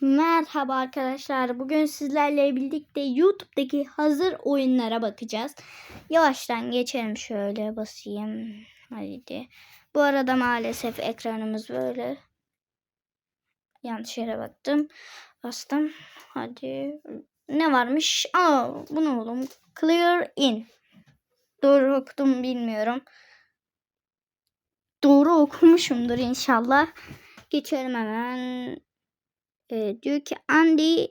Merhaba arkadaşlar. Bugün sizlerle birlikte YouTube'daki hazır oyunlara bakacağız. Yavaştan geçelim şöyle basayım. Haydi. Bu arada maalesef ekranımız böyle. Yanlış yere baktım. Bastım. Hadi. Ne varmış? Aa, bu ne oğlum? Clear in. Doğru okudum bilmiyorum. Doğru okumuşumdur inşallah. Geçelim hemen. Ee, diyor ki Andy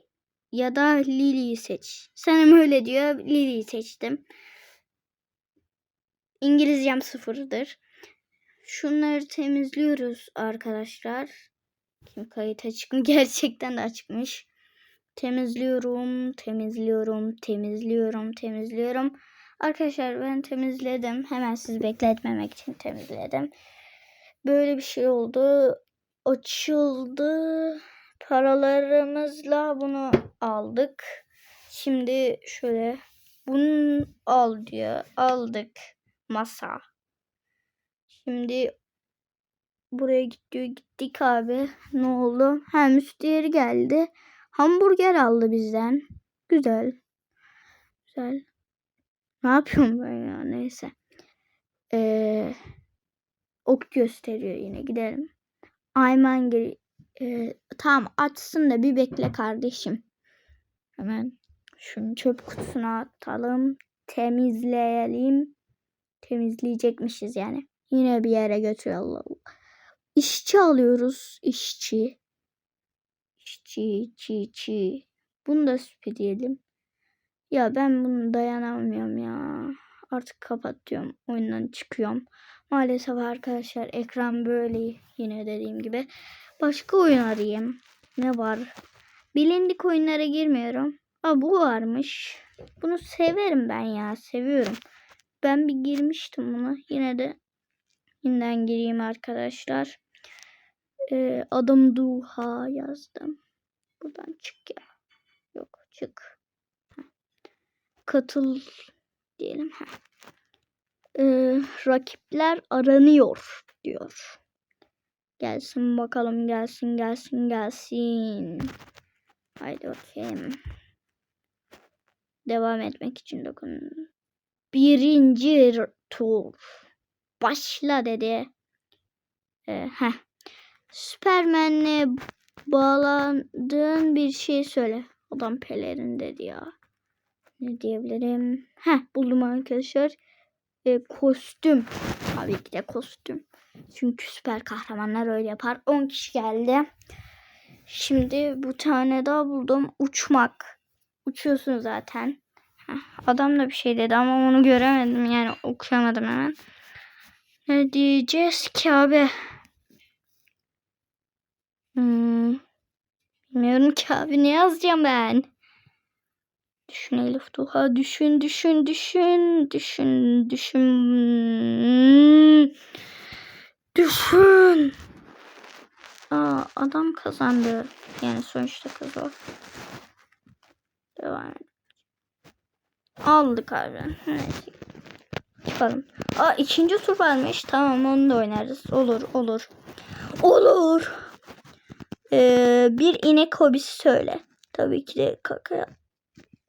ya da Lily'yi seç. Sanırım öyle diyor. Lily'yi seçtim. İngilizcem sıfırdır. Şunları temizliyoruz arkadaşlar. Şimdi kayıt açık mı? Gerçekten de açıkmış. Temizliyorum, temizliyorum, temizliyorum, temizliyorum. Arkadaşlar ben temizledim. Hemen sizi bekletmemek için temizledim. Böyle bir şey oldu. Açıldı. Paralarımızla bunu aldık. Şimdi şöyle bunu al diyor. Aldık. Masa. Şimdi buraya gidiyor. Gittik abi. Ne oldu? Ha müşteri geldi. Hamburger aldı bizden. Güzel. Güzel. Ne yapıyorum ben ya? Neyse. Ee, ok gösteriyor yine. Gidelim. Ayman geri ee, tamam açsın da bir bekle kardeşim. Hemen şunu çöp kutusuna atalım. Temizleyelim. Temizleyecekmişiz yani. Yine bir yere götürüyor Allah Allah. İşçi alıyoruz. İşçi. İşçi, işçi, işçi. Bunu da süpü diyelim. Ya ben bunu dayanamıyorum ya. Artık kapatıyorum. Oyundan çıkıyorum. Maalesef arkadaşlar ekran böyle yine dediğim gibi. Başka oyun arayayım. Ne var? Bilindik oyunlara girmiyorum. Aa bu varmış. Bunu severim ben ya. Seviyorum. Ben bir girmiştim buna. Yine de yeniden gireyim arkadaşlar. Ee, adım Duha yazdım. Buradan çık ya. Yok çık. Katıl diyelim. Ee, rakipler aranıyor diyor. Gelsin bakalım gelsin gelsin gelsin. Haydi bakayım. Devam etmek için dokun. Birinci tur. Başla dedi. Ee. Süpermen'le bağlandığın bir şey söyle. Adam pelerin dedi ya. Ne diyebilirim? Heh buldum arkadaşlar. Ee, kostüm. Tabii ki de kostüm. Çünkü süper kahramanlar öyle yapar. 10 kişi geldi. Şimdi bu tane daha buldum. Uçmak. Uçuyorsun zaten. Adam da bir şey dedi ama onu göremedim. Yani okuyamadım hemen. Ne diyeceğiz ki abi? Hmm. Bilmiyorum ki abi ne yazacağım ben? Düşün Elif Duha düşün düşün düşün düşün düşün düşün. Aa, adam kazandı. Yani sonuçta kazandı. Devam et. Aldık abi. Neyse. Çıkalım. Aa ikinci tur varmış. Tamam onu da oynarız. Olur olur. Olur. Ee, bir inek hobisi söyle. Tabii ki de kaka.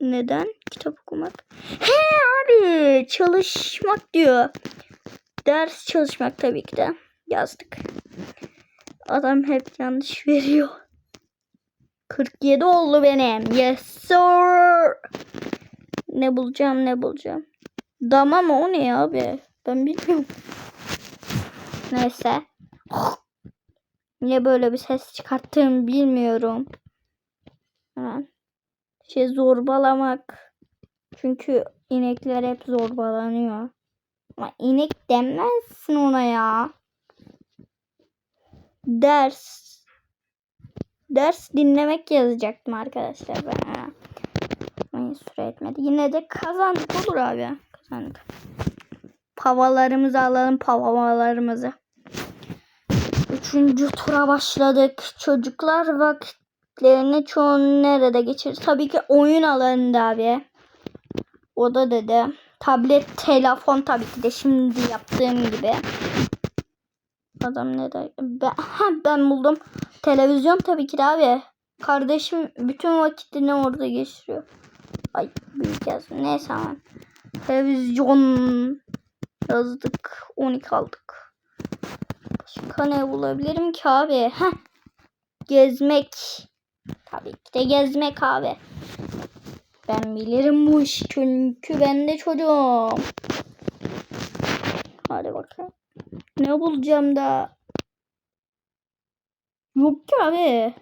Neden? Kitap okumak. He abi çalışmak diyor. Ders çalışmak tabii ki de. Yazdık. Adam hep yanlış veriyor. 47 oldu benim. Yes sir. Ne bulacağım ne bulacağım. Dama mı o ne abi? Ben bilmiyorum. Neyse. Niye böyle bir ses çıkarttığımı bilmiyorum. Hemen. Şey zorbalamak. Çünkü inekler hep zorbalanıyor. Ama inek denmezsin ona ya. Ders. Ders dinlemek yazacaktım arkadaşlar ben. Oyun süre etmedi. Yine de kazandık olur abi. Kazandık. Pavalarımızı alalım pavalarımızı. Üçüncü tura başladık. Çocuklar vakitlerini çoğunu nerede geçirir? Tabii ki oyun alanında abi. O da dedi. Tablet, telefon tabii ki de şimdi yaptığım gibi. Adam ne der? Ben, ben buldum. Televizyon tabii ki de abi. Kardeşim bütün vakitini orada geçiriyor. Ay büyük yazdım. Neyse aman. Televizyon yazdık. 12 aldık. Başka ne bulabilirim ki abi? Heh. Gezmek. Tabii ki de gezmek abi. Ben bilirim bu işi çünkü ben de çocuğum. Hadi bakalım. Ne bulacağım da? Yok ki abi.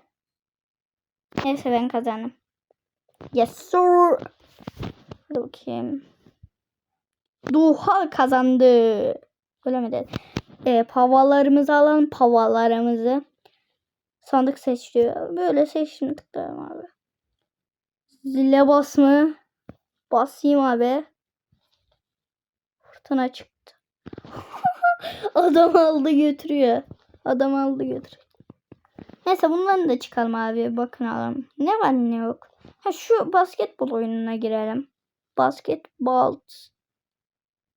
Neyse ben kazandım. Yes sir. Hadi bakayım. Duha kazandı. Öyle mi dedi? E, pavalarımızı alalım. Pavalarımızı. Sandık seçiyor. Böyle seçtim tıklarım abi. Zile bas mı? Basayım abi. Fırtına çıktı. Adam aldı götürüyor. Adam aldı götürüyor. Neyse bundan da çıkalım abi. Bakın alalım. Ne var ne yok. Ha şu basketbol oyununa girelim. Basketbol.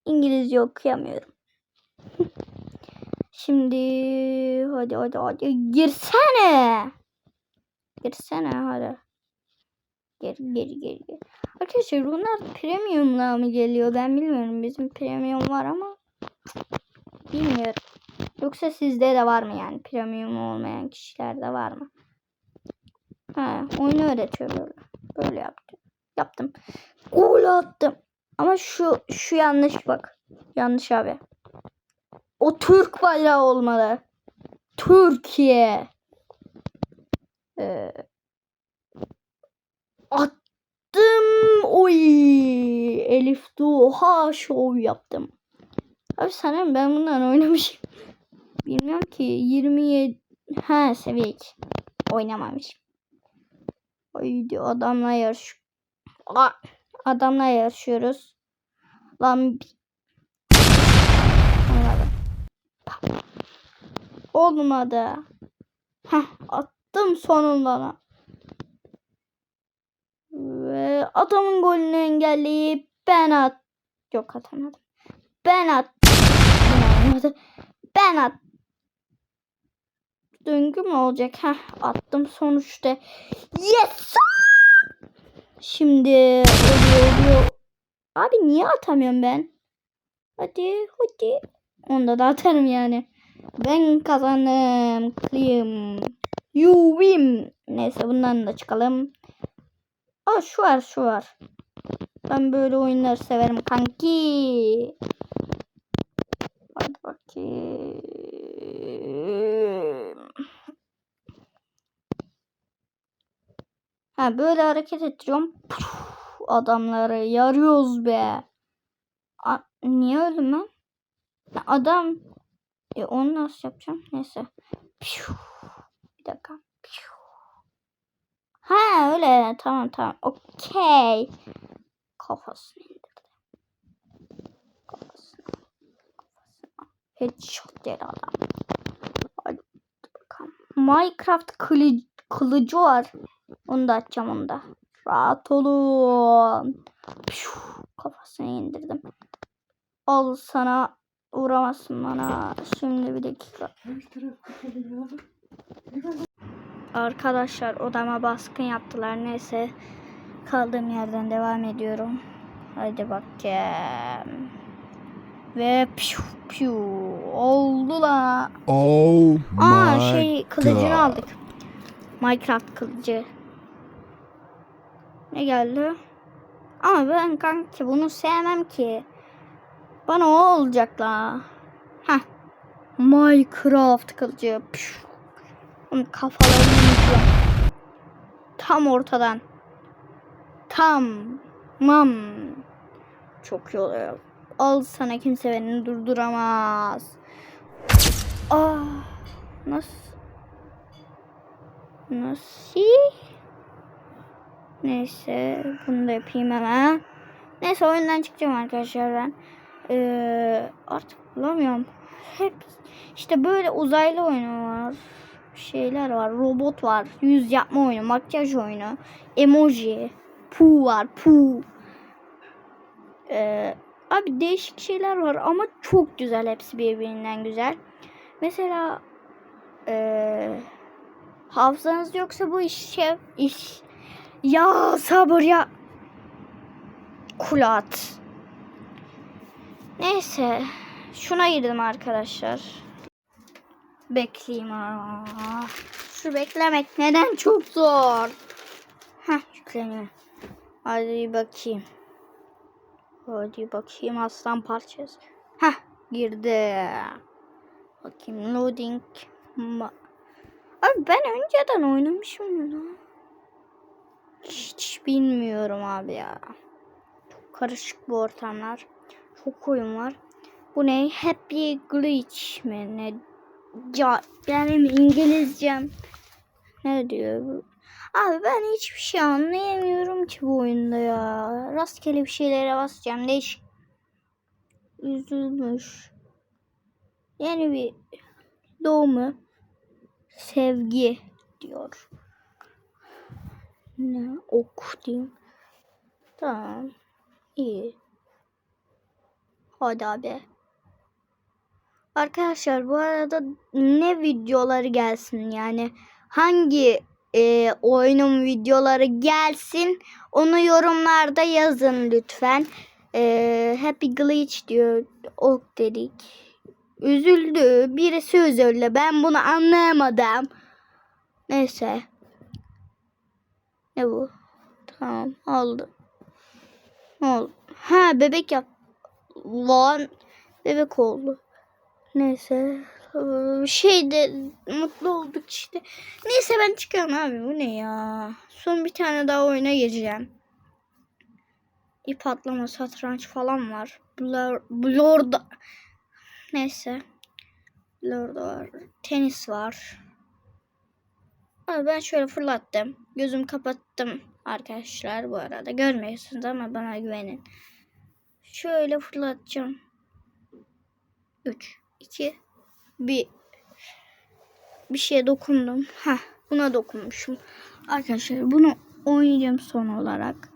İngilizce okuyamıyorum. Şimdi hadi hadi hadi girsene. Girsene hadi. Geri geri geri. geri. Arkadaşlar bunlar premiumla mı geliyor ben bilmiyorum. Bizim premium var ama bilmiyorum. Yoksa sizde de var mı yani premium olmayan kişilerde var mı? Ha, oyunu öğretiyor böyle. Böyle yaptım. Yaptım. Gol attım. Ama şu şu yanlış bak. Yanlış abi. O Türk bayrağı olmalı. Türkiye. Ee, attım. Oy. Elif Duha şov yaptım. Abi sanırım ben bundan oynamışım. Bilmiyorum ki 27 ha seviye 2. Oynamamış. Haydi adamla yarış. Aa, adamla yarışıyoruz. Lan Olmadı. Olmadı. Heh, attım sonunda. Ve adamın golünü engelleyip ben at. Yok atamadım. Ben at. Ben at. Döngü mü olacak? Heh, attım sonuçta. Yes! Şimdi oluyor oluyor. Abi niye atamıyorum ben? Hadi hadi. Onda da atarım yani. Ben kazandım. Clean. You win. Neyse bundan da çıkalım. Aa şu var şu var. Ben böyle oyunları severim kanki. Hadi bakayım. Ha böyle hareket ettiriyorum. Puf, Adamları yarıyoruz be. A niye öldüm ben? Adam e, onu nasıl yapacağım? Neyse. Bir dakika. Ha öyle tamam tamam. Okey. Kafasını indirdi. Kafasını. Kafasını. Headshot der adam. Hadi bakalım. Minecraft kılı, kılıcı var. Onu da açacağım onu da. Rahat olun. Kafasını indirdim. Al sana uğramazsın bana. Şimdi bir dakika. Arkadaşlar odama baskın yaptılar. Neyse kaldığım yerden devam ediyorum. Hadi bakayım. Ve piu piu oldu la. Oh Aa şey kılıcını God. aldık. Minecraft kılıcı. Ne geldi? Ama ben kanki bunu sevmem ki. Bana o olacak la. Heh. Minecraft kılıcı. Piu. Onun kafalarını. Tam ortadan. Tam. Mam. Çok iyi oluyor. Al sana kimse beni durduramaz. Ah. Nasıl? Nasıl? Neyse. Bunu da yapayım hemen. Neyse oyundan çıkacağım arkadaşlar ben. Ee, artık bulamıyorum. Hep işte böyle uzaylı oyunu var. Şeyler var. Robot var. Yüz yapma oyunu. Makyaj oyunu. Emoji. Pu var. Pu. Ee, abi değişik şeyler var ama çok güzel. Hepsi birbirinden güzel. Mesela ee, Hafızanız yoksa bu işe iş ya sabır ya kulat. Neyse şuna girdim arkadaşlar. Bekleyeyim. Aa, Şu beklemek neden çok zor. Heh yükleniyor. Hadi bakayım. Hadi bakayım aslan parçası. Heh girdi. Bakayım loading. Ma- Abi ben önceden oynamışım ya. Hiç bilmiyorum abi ya. Çok karışık bu ortamlar. Çok oyun var. Bu ne? Happy Glitch mi? Ne? Ya benim İngilizcem ne diyor bu? Abi ben hiçbir şey anlayamıyorum ki bu oyunda ya. Rastgele bir şeylere basacağım. Değişik. Üzülmüş. Yeni bir doğumu sevgi diyor. Ne? Ok diyeyim. Tamam. İyi. Hadi abi. Arkadaşlar bu arada ne videoları gelsin yani hangi e, oyunun videoları gelsin onu yorumlarda yazın lütfen. E, Happy Glitch diyor ok dedik. Üzüldü. Birisi üzüldü. Ben bunu anlayamadım. Neyse. Ne bu? Tamam aldım. Ne oldu? Ha bebek yap. Lan bebek oldu. Neyse. Ee, Şeyde mutlu olduk işte. Neyse ben çıkıyorum abi. Bu ne ya? Son bir tane daha oyuna gireceğim. İp atlama, satranç falan var. Blur, Blur'da. Neyse. Blur'da var. Tenis var. Abi ben şöyle fırlattım. Gözümü kapattım arkadaşlar bu arada. Görmüyorsunuz ama bana güvenin. Şöyle fırlatacağım. 3, 2, 1. Bir şeye dokundum. Ha, buna dokunmuşum. Arkadaşlar bunu oynayacağım son olarak.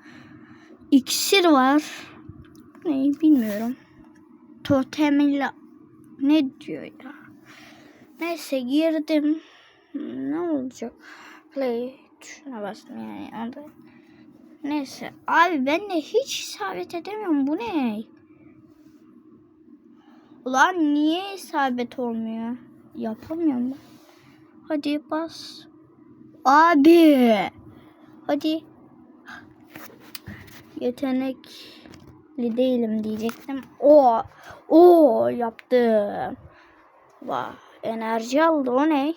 İksir var. Ne bilmiyorum. Totemilla ne diyor ya? Neyse girdim. Ne olacak? Play tuşuna bastım yani. Onda. Neyse. Abi ben de hiç isabet edemiyorum. Bu ne? Ulan niye isabet olmuyor? Yapamıyorum ben. Hadi bas. Abi. Hadi. Yetenekli değilim diyecektim. O. O yaptım. Vah. Enerji aldı o ne?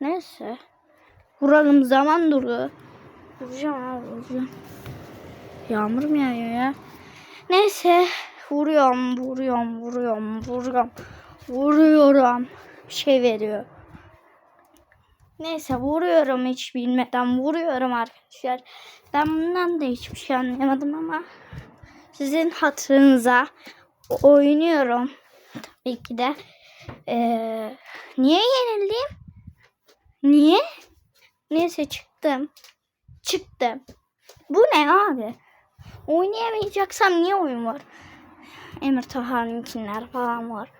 Neyse. Vuralım zaman durdu. Vuracağım abi vuracağım. Yağmur mu yağıyor ya? Neyse. Vuruyorum, vuruyorum, vuruyorum, vuruyorum. Vuruyorum. Bir şey veriyor. Neyse vuruyorum hiç bilmeden vuruyorum arkadaşlar. Ben bundan da hiçbir şey anlayamadım ama sizin hatırınıza oynuyorum. Tabii ki de. Ee, niye yenildim? Niye? Neyse çıktım. Çıktım. Bu ne abi? Oynayamayacaksam niye oyun var? Emir Tahar'ınkiler falan var.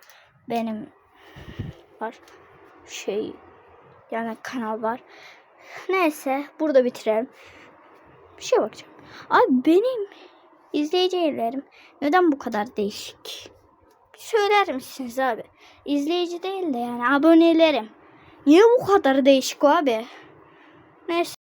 Benim var. Şey yani kanal var. Neyse burada bitirelim. Bir şey bakacağım. Abi benim izleyicilerim neden bu kadar değişik? Söyler misiniz abi? İzleyici değil de yani abonelerim. Niye bu kadar değişik abi? Neyse.